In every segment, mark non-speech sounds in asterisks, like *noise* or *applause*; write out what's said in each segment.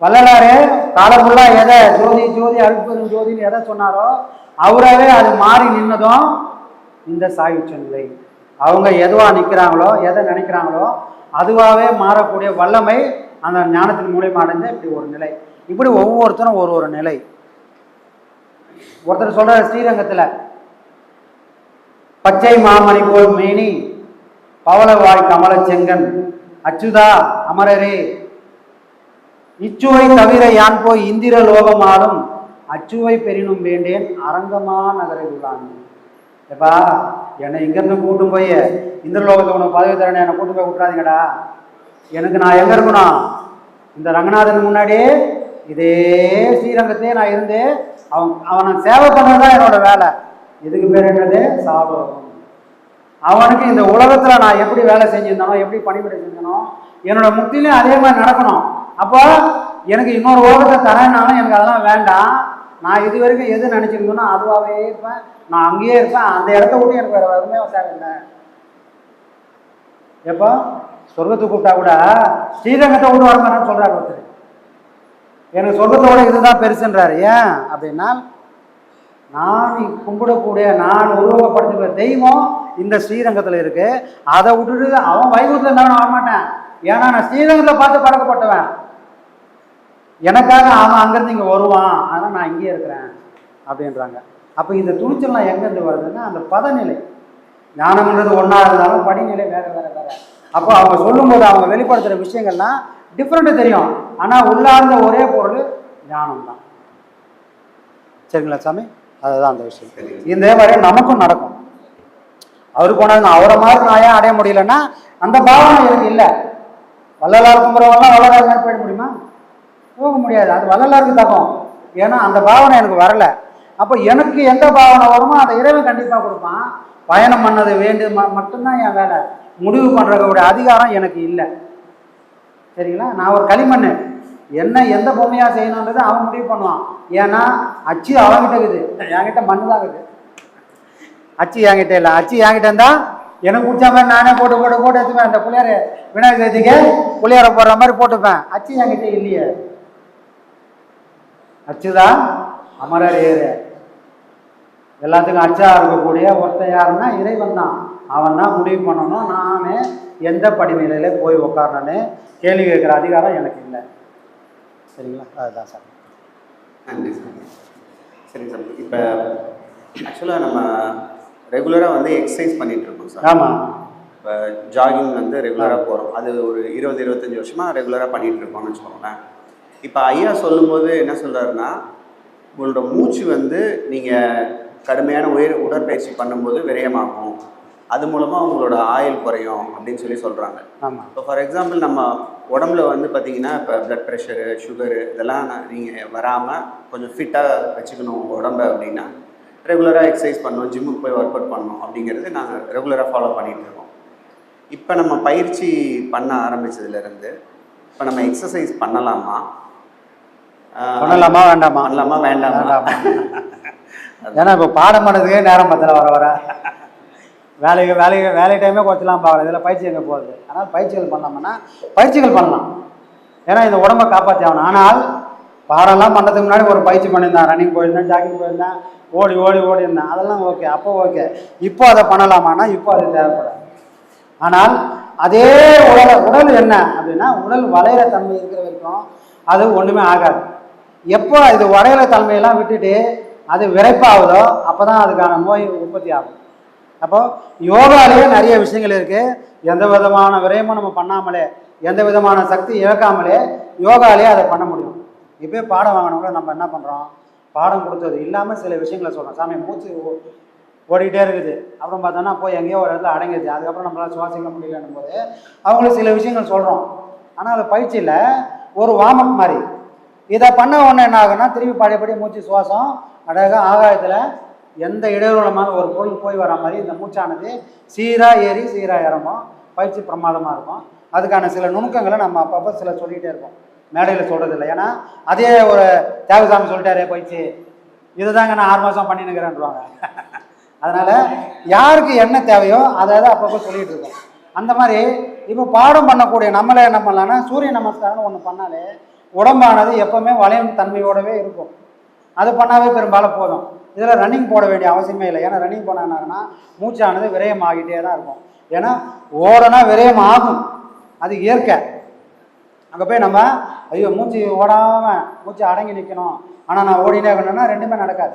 வள்ளலாறு காலம் எதை ஜோதி ஜோதி அற்புதம் ஜோதின்னு எதை சொன்னாரோ அவராகவே அது மாறி நின்னதும் இந்த சாயுச்ச நிலை அவங்க எதுவாக நிற்கிறாங்களோ எதை நினைக்கிறாங்களோ அதுவாகவே மாறக்கூடிய வல்லமை அந்த ஞானத்தின் மூலியமா அடைஞ்ச இப்படி ஒரு நிலை. இப்படி ஒவ்வொருத்தரும் ஒரு ஒரு நிலை. ஒருத்தர் சொல்ற ஸ்ரீரங்கத்தில் பச்சை மாமணி போல் மேனி பவளவாய் கமல செங்கன் அச்சுதா அமரரே இச்சுவை தவிர யான் போய் இந்திர லோகமாலும் அச்சுவை பெறினும் வேண்டேன் அரங்கமா நகரை உள்ளான் எப்பா என்னை இங்கிருந்து கூட்டும் போய் இந்திரலோகத்தை உனக்கு பதவி தரேன் என்னை கூட்டு போய் விட்றாதீங்கடா எனக்கு நான் எங்க இருக்கணும்? இந்த ரங்கநாதன் முன்னாடியே இதே ஸ்ரீரங்கத்தையே நான் இருந்து அவன் அவனை சேவை பண்ணது தான் என்னோட வேலை. இதுக்கு பேர் என்னது? சாபம். அவனுக்கு இந்த உலகத்தில் நான் எப்படி வேலை செஞ்சுருந்தனோ எப்படி பணிபுரி செஞ்சனோ என்னோட முக்திலையும் அதே மாதிரி நடக்கணும். அப்போ எனக்கு இன்னொரு உலகத்தை தரேன்னாலும் எனக்கு அதெல்லாம் வேண்டாம். நான் இது வரைக்கும் எது நினச்சிருந்தோன்னா அதுவாகவே இருப்பேன். நான் அங்கேயே இருப்பேன். அந்த இடத்த விட்டு எனக்கு வேற எதுவுமே தேவையில்லை எப்போ? சொர்க்கத்துக்கு கூப்பிட்டா கூட ஸ்ரீரங்கத்தை விட்டு வர சொல்கிறார் ஒருத்தர். எனக்கு சொர்க்கத்தோட இதுதான் பெருசுன்றாரு. ஏன் அப்படின்னா நான் கும்பிடக்கூடிய நான் உருவகப்படுத்துகிற தெய்வம் இந்த ஸ்ரீரங்கத்தில் இருக்கு. அதை விட்டுட்டு அவன் வைகுத்தில் இருந்தாலும் வரமாட்டேன். ஏன்னா நான் ஸ்ரீரங்கத்தில் பார்த்து பழக்கப்பட்டவன். எனக்காக அவன் அங்கேருந்து இங்கே வருவான் ஆனால் நான் இங்கேயே இருக்கிறேன் அப்படின்றாங்க. அப்போ இந்த துணிச்சல்லாம் எங்கேருந்து வருதுன்னா அந்த பதநிலை. ஞானம்ன்றது ஒன்றா இருந்தாலும் படிநிலை வேற வேற வேற. அப்போ அவங்க சொல்லும்போது அவங்க வெளிப்படுத்துகிற விஷயங்கள்லாம் டிஃப்ரெண்ட்டு தெரியும். ஆனால் உள்ளார்ந்த ஒரே பொருள் ஞானம் தான் சரிங்களா சாமி? அதுதான் அந்த விஷயம். இதே மாதிரி நமக்கும் நடக்கும். அவரு போனது நான் அவரை மாதிரி நான் ஏன் அடைய முடியலன்னா அந்த பாவனை எனக்கு இல்லை. வள்ளலார் கும்புறவங்களாம் வள்ளலார் போயிட முடியுமா? போக முடியாது. அது வள்ளலாருக்கு தகும் ஏன்னா அந்த பாவனை எனக்கு வரல. அப்போ எனக்கு எந்த பாவனை வருமோ அதை இறைவன் கண்டிப்பாக கொடுப்பான். பயணம் பண்ணது வேண்டியது மட்டும்தான் என் வேலை. முடிவு பண்ணுறதோட அதிகாரம் எனக்கு இல்லை. சரிங்களா? நான் ஒரு களிமண் என்ன எந்த பொம்மையாக செய்யணுன்றதை அவன் முடிவு பண்ணுவான். ஏன்னா அச்சு அவன்கிட்ட இருக்குது. என்கிட்ட மண்ணு தான் இருக்குது. அச்சு என்கிட்ட இல்லை. அச்சு என்கிட்ட இருந்தால் எனக்கு பிடிச்ச மாதிரி நானே போட்டு போட்டு போட்டு எடுத்துப்பேன் அந்த புளியார விநாயகர் சதுர்த்திக்கு புளியார போடுற மாதிரி போட்டுப்பேன். அச்சு என்கிட்ட இல்லையே. அச்சுதான் அமரர் ஏறு. எல்லாத்துக்கும் அச்சா இருக்கக்கூடிய ஒருத்தன் யாருன்னா இறைவன் தான் அவன் தான் முடிவு பண்ணணும். நானே எந்த படிநிலையில போய் உட்காரணுன்னு கேள்வி கேட்குற அதிகாரம் எனக்கு இல்லை. சரிங்களா? அதுதான் சார். நன்றி சார். சரிங்க சார். இப்போ ஆக்சுவலாக நம்ம ரெகுலராக வந்து எக்ஸசைஸ் பண்ணிட்டு இருக்கோம் சார். ஆமாம் இப்போ ஜாகிங் வந்து ரெகுலராக போகிறோம் அது ஒரு இருபது இருபத்தஞ்சி வருஷமாக ரெகுலராக பண்ணிட்டு இருக்கோம்னு வச்சுக்கோங்களேன். இப்போ ஐயா சொல்லும்போது என்ன சொல்கிறாருன்னா உங்களோட மூச்சு வந்து நீங்கள் கடுமையான உயர் உடற்பயிற்சி பண்ணும்போது விரயமாகும். அது மூலமாக உங்களோட ஆயுள் குறையும் அப்படின்னு சொல்லி சொல்கிறாங்க ஆமாம் இப்போ ஃபார் எக்ஸாம்பிள் நம்ம உடம்புல வந்து பார்த்தீங்கன்னா இப்போ ப்ளட் ப்ரெஷரு சுகரு இதெல்லாம் நீங்கள் வராமல் கொஞ்சம் ஃபிட்டாக வச்சுக்கணும் உங்கள் உடம்ப அப்படின்னா ரெகுலராக எக்ஸசைஸ் பண்ணணும் ஜிம்முக்கு போய் ஒர்க் அவுட் பண்ணணும் அப்படிங்கிறது நாங்கள் ரெகுலராக ஃபாலோ பண்ணிகிட்டு இருக்கோம். இப்போ நம்ம பயிற்சி பண்ண ஆரம்பிச்சதுலேருந்து இப்போ நம்ம எக்ஸசைஸ் பண்ணலாமா? பண்ணலாமா வேண்டாமா? பண்ணலாமா வேண்டாமா? வேண்டாமா. ஏன்னா இப்போ பாடம் பண்ணதுக்கே நேரம் பத்தல வர வர. வேலைக்கு வேலைக்கு வேலை டைமே குறைச்சலாம் பார்க்கலாம் இதில் பயிற்சி எங்கே போகுது? ஆனால் பயிற்சிகள் பண்ணலாம்னா பயிற்சிகள் பண்ணலாம். ஏன்னா இந்த உடம்பை காப்பாற்றி ஆகணும். ஆனால் பாடம்லாம் பண்ணுறதுக்கு முன்னாடி ஒரு பயிற்சி பண்ணியிருந்தேன். ரன்னிங் போயிருந்தேன் ஜாக்கிங் போயிருந்தேன் ஓடி ஓடி ஓடி இருந்தேன். அதெல்லாம் ஓகே அப்போ ஓகே இப்போ அதை பண்ணலாமான்னா இப்போ அது தேவைப்படாது. ஆனால் அதே உடல் உடல் என்ன அப்படின்னா உடல் வளையிற தன்மை இருக்கிற வரைக்கும் அது ஒன்றுமே ஆகாது. எப்போ இது வளையிற தன்மையெல்லாம் விட்டுட்டு அது விரைப்பாகுதோ அப்போ தான் அதுக்கான நோய் உற்பத்தி ஆகும். அப்போ யோகாலேயே நிறைய விஷயங்கள் இருக்குது எந்த விதமான விரயமும் நம்ம பண்ணாமலே எந்த விதமான சக்தி இழக்காமலே யோகாலேயே அதை பண்ண முடியும். இப்போ பாடம் வாங்கினவங்க நம்ம என்ன பண்ணுறோம் பாடம் கொடுத்தது இல்லாமல் சில விஷயங்களை சொல்கிறோம் சாமி மூச்சு ஓடிக்கிட்டே இருக்குது. அப்புறம் பார்த்தோன்னா போய் எங்கேயோ ஒரு இடத்துல அடங்கிடுது. அதுக்கப்புறம் நம்மளால் சுவாசிக்க முடியலன்னும் போது அவங்களுக்கு சில விஷயங்கள் சொல்கிறோம் ஆனால் அது பயிற்சியில் ஒரு வார்ம் மாதிரி. இதை பண்ண உடனே என்ன ஆகுன்னா திரும்பி பழையபடி மூச்சு சுவாசம் அழகாக ஆகாயத்தில் எந்த இடையூறுலமான ஒரு பொருள் போய் வர மாதிரி இந்த மூச்சானது சீராக ஏறி சீராக இறங்கும். பயிற்சி பிரமாதமாக இருக்கும். அதுக்கான சில நுணுக்கங்களை நம்ம அப்பப்போ சில சொல்லிகிட்டே இருக்கோம் மேடையில் சொல்கிறது இல்லை ஏன்னா அதே ஒரு தேவசாமி சொல்லிட்டாரே பயிற்சி. இதுதாங்க நான் ஆறு மாதம் பண்ணினுக்கிறேன்றாங்க *laughs* அதனால் யாருக்கு என்ன தேவையோ அதை அதை அப்பப்போ சொல்லிகிட்டு இருக்கோம். அந்த மாதிரி இப்போ பாடம் பண்ணக்கூடிய நம்மளே என்ன பண்ணலாம்னா சூரிய நமஸ்காரம்னு ஒன்று பண்ணாலே உடம்பானது எப்போவுமே வளையும் தன்மையோடவே இருக்கும். அது பண்ணாவே பெரும்பாலும் போதும். இதில் ரன்னிங் போட வேண்டிய அவசியமே இல்லை. ஏன்னா ரன்னிங் போனாங்கன்னா மூச்சானது விரயம் ஆகிட்டே தான் இருக்கும். ஏன்னா ஓடனா விரயம் ஆகும். அது இயற்கை. அங்கே போய் நம்ம ஐயோ மூச்சு ஓடாமல் மூச்சு அடங்கி நிற்கணும் ஆனால் நான் ஓடினே இருக்கணும்னா ரெண்டுமே நடக்காது.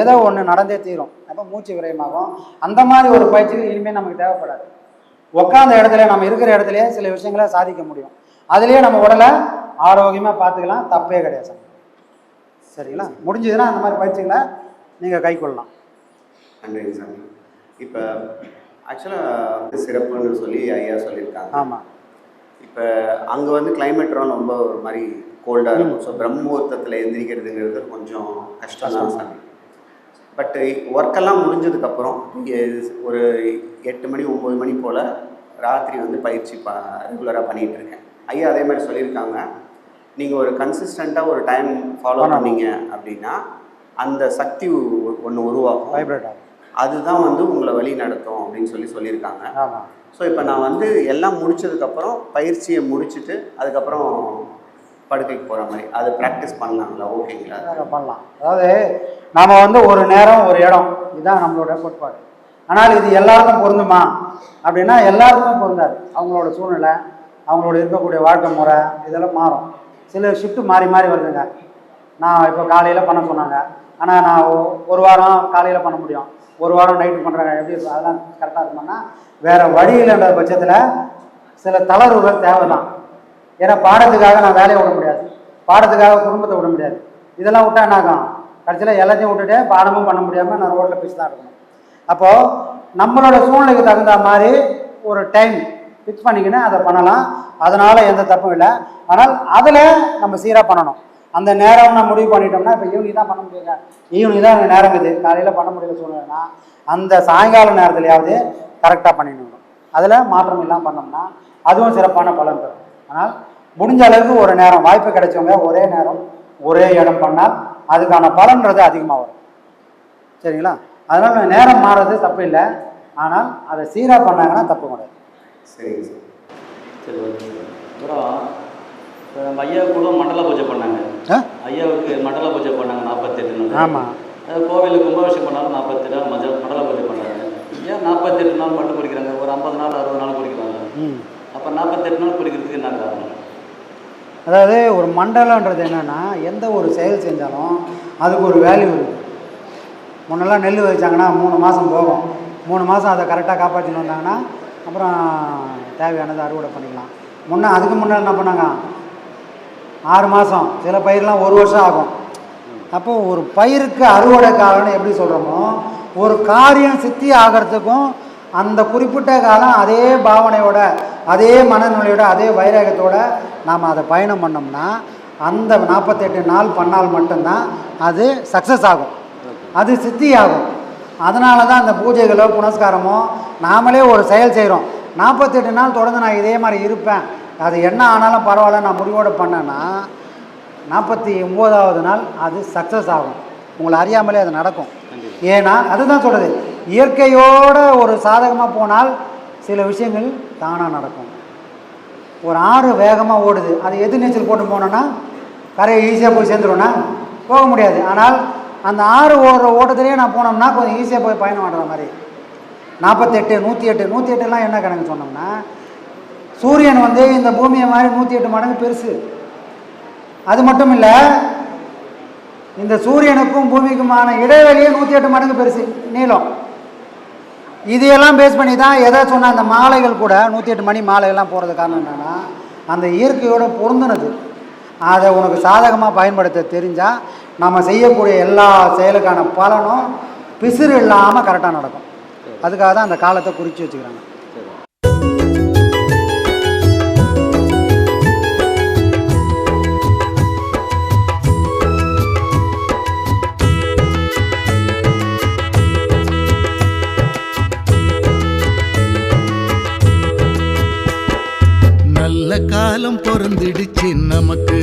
ஏதோ ஒன்று நடந்தே தீரும். அப்போ மூச்சு விரயமாகும். அந்த மாதிரி ஒரு பயிற்சிகள் இனிமேல் நமக்கு தேவைப்படாது. உட்காந்த இடத்துல நம்ம இருக்கிற இடத்துலையே சில விஷயங்களை சாதிக்க முடியும். அதுலேயே நம்ம உடலை ஆரோக்கியமாக பார்த்துக்கலாம் தப்பே கிடையாது. சார் சரிங்களா? முடிஞ்சதுன்னா அந்த மாதிரி பயிற்சிகளை நீங்கள் கை கொள்ளலாம். நன்றிங்க சாமி. இப்போ ஆக்சுவலாக சிறப்புன்னு சொல்லி ஐயா சொல்லியிருக்காங்க. ஆமாம் இப்போ அங்கே வந்து கிளைமேட்லாம் ரொம்ப ஒரு மாதிரி கோல்டாக இருக்கும். ஸோ பிரம்மமுகூர்த்தத்தில் எந்திரிக்கிறதுங்கிறது கொஞ்சம் கஷ்டம். தான் சாமி பட் ஒர்க்கெல்லாம் முடிஞ்சதுக்கப்புறம் ஒரு எட்டு மணி ஒம்பது மணி போல் ராத்திரி வந்து பயிற்சி ப ரெகுலராக பண்ணிகிட்டு இருக்கேன். ஐயா அதே மாதிரி சொல்லியிருக்காங்க. நீங்கள் ஒரு கன்சிஸ்டண்ட்டாக ஒரு டைம் ஃபாலோ. பண்ணீங்க அப்படின்னா அந்த சக்தி ஒன்று உருவாகும். வைப்ரேட் ஆகும். அதுதான் வந்து உங்களை வழி நடத்தும் அப்படின்னு சொல்லி சொல்லியிருக்காங்க. ஸோ இப்போ நான் வந்து எல்லாம் முடிச்சதுக்கப்புறம் பயிற்சியை முடிச்சுட்டு அதுக்கப்புறம் படுக்கைக்கு போகிற மாதிரி அது ப்ராக்டிஸ் பண்ணலாங்களா ஓகேங்களா பண்ணலாம். அதாவது நாம் வந்து ஒரு நேரம் ஒரு இடம் இதுதான் நம்மளோட கோட்பாடு. ஆனால் இது எல்லாருக்கும் பொருந்துமா? அப்படின்னா எல்லாருக்குமே பொருந்தாது. அவங்களோட சூழ்நிலை அவங்களோட இருக்கக்கூடிய வாழ்க்கை முறை இதெல்லாம் மாறும். சில ஷிஃப்ட்டு மாறி மாறி வருதுங்க. நான் இப்போ காலையில் பண்ண சொன்னாங்க. ஆனால் நான் ஒரு வாரம் காலையில் பண்ண முடியும். ஒரு வாரம் நைட்டு பண்ணுறாங்க எப்படி இருக்கும்? அதெல்லாம் கரெக்டாக இருக்குமானா வேறு வழி இல்லைன்ற பட்சத்தில் சில தளர்வுகள் தேவை தான் ஏன்னா பாடத்துக்காக நான் வேலையை விட முடியாது. பாடத்துக்காக குடும்பத்தை விட முடியாது. இதெல்லாம் விட்டா என்ன ஆகும்? கடைசியில் எல்லாத்தையும் விட்டுட்டு பாடமும் பண்ண முடியாமல் நான் ரோட்டில் பேசி தான் இருக்கணும். அப்போது நம்மளோட சூழ்நிலைக்கு தகுந்த மாதிரி ஒரு டைம் ஃபிக்ஸ் பண்ணிக்கின்னு அதை பண்ணலாம். அதனால் எந்த தப்பும் இல்லை. ஆனால் அதில் நம்ம சீராக பண்ணணும். அந்த நேரம் நான் முடிவு பண்ணிட்டோம்னா இப்போ ஈவினிங் தான் பண்ண முடியுங்க ஈவினிங் தான் அந்த நேரம் இது. காலையில் பண்ண முடியல சூழ்நிலைனா அந்த சாயங்கால நேரத்துலையாவது கரெக்டாக பண்ணிடணும். அதில் மாற்றம் இல்லாமல் பண்ணோம்னா அதுவும் சிறப்பான பலன் தரும். ஆனால் முடிஞ்ச அளவுக்கு ஒரு நேரம் வாய்ப்பு கிடைச்சவங்க ஒரே நேரம் ஒரே இடம் பண்ணால் அதுக்கான பலன்றது அதிகமாக வரும். சரிங்களா? அதனால் நேரம் மாறுறது தப்பு இல்லை. ஆனால் அதை சீராக பண்ணாங்கன்னா தப்பு கிடையாது. சரிங்க சார். சரி ஓகே அப்புறம் இப்போ நம்ம ஐயா கூட மண்டல பூஜை பண்ணாங்க. ஐயாவுக்கு மண்டல பூஜை பண்ணாங்க நாற்பத்தெட்டு நாள் ஆமாம் அது கோவிலுக்கு கும்பாபிஷேகம் பண்ணாலும் நாற்பத்தெட்டு நாள் மஞ்சள் மண்டல பூஜை பண்ணாங்க ஏன் நாற்பத்தெட்டு நாள் மட்டும் குறிக்கிறாங்க ஒரு ஐம்பது நாள் அறுபது நாள் குறிக்கிறாங்க ம். அப்போ நாற்பத்தெட்டு நாள் குறிக்கிறதுக்கு என்ன காரணம்? அதாவது ஒரு மண்டலன்றது என்னன்னா எந்த ஒரு செயல் செஞ்சாலும் அதுக்கு ஒரு வேல்யூ இருக்குது முன்னெல்லாம் நெல் வச்சாங்கன்னா மூணு மாதம் போகும். மூணு மாதம் அதை கரெக்டாக காப்பாற்றின்னு வந்தாங்கன்னா அப்புறம் தேவையானதை அறுவடை பண்ணிக்கலாம். முன்னே அதுக்கு முன்னாடி என்ன பண்ணாங்க? ஆறு மாதம் சில பயிரெலாம் ஒரு வருஷம் ஆகும். அப்போ ஒரு பயிருக்கு அறுவடை காலம்னு எப்படி சொல்கிறோமோ ஒரு காரியம் சித்தி ஆகிறதுக்கும் அந்த குறிப்பிட்ட காலம் அதே பாவனையோட அதே மனநிலையோட அதே வைராகத்தோட நாம் அதை பயணம் பண்ணோம்னா அந்த நாற்பத்தெட்டு நாள் பண்ணால் மட்டும்தான் அது சக்ஸஸ் ஆகும். அது சித்தி ஆகும் அதனால தான் அந்த பூஜைகளோ புனஸ்காரமோ நாமளே ஒரு செயல் செய்கிறோம் நாற்பத்தெட்டு நாள் தொடர்ந்து நான் இதே மாதிரி இருப்பேன். அது என்ன ஆனாலும் பரவாயில்ல நான் முடிவோடு பண்ணேன்னா நாற்பத்தி ஒம்போதாவது நாள் அது சக்ஸஸ் ஆகும். உங்களை அறியாமலே அது நடக்கும். ஏன்னா அதுதான் சொல்கிறது இயற்கையோட ஒரு சாதகமாக போனால் சில விஷயங்கள் தானாக நடக்கும். ஒரு ஆறு வேகமாக ஓடுது. அது எது நீச்சல் போட்டு போனோன்னா கரையை ஈஸியாக போய் சேர்ந்துருவோன்னா போக முடியாது. ஆனால் அந்த ஆறு ஓடுற ஓட்டத்திலேயே நான் போனோம்னா கொஞ்சம் ஈஸியாக போய் பயணம் பண்ணுற மாதிரி. நாற்பத்தெட்டு நூற்றி எட்டு நூற்றி எட்டுலாம் என்ன கணக்கு சொன்னோம்னா சூரியன் வந்து இந்த பூமியை மாதிரி நூற்றி எட்டு மடங்கு பெருசு. அது மட்டும் இல்லை இந்த சூரியனுக்கும் பூமிக்குமான இடைவெளியே நூற்றி எட்டு மடங்கு பெருசு நீளம். இதையெல்லாம் பேஸ் பண்ணி தான் எதை சொன்ன அந்த மாலைகள் கூட நூற்றி எட்டு மணி மாலைகள்லாம் போகிறது காரணம் என்னென்னா அந்த இயற்கையோட பொருந்தினது. அதை உனக்கு சாதகமாக பயன்படுத்த தெரிஞ்சால் நம்ம செய்யக்கூடிய எல்லா செயலுக்கான பலனும் பிசிறு இல்லாமல் கரெக்டாக நடக்கும். அதுக்காக தான் அந்த காலத்தை குறித்து வச்சுக்கிறாங்க. நல்ல காலம் பொறந்துடுச்சு நமக்கு.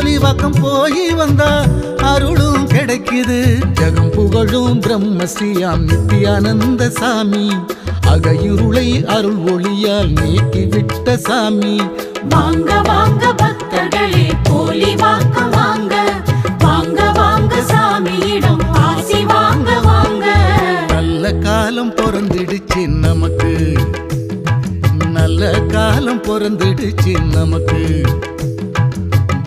போலிவாக்கம் போய் வந்தா அருளும் கிடைக்குது. ஜகம் புகழும் பிரம்மஸ்ரீயாம் நித்யானந்த சாமி. அகையுருளை அருள் ஒளியால் நீக்கி விட்ட சாமி. வாங்க வாங்க பக்தர்களே போலி வாக்க வாங்க. வாங்க வாங்க சாமியிடம் ஆசி வாங்க வாங்க. நல்ல காலம் பிறந்திடுச்சு நமக்கு. நல்ல காலம் பிறந்திடுச்சு நமக்கு.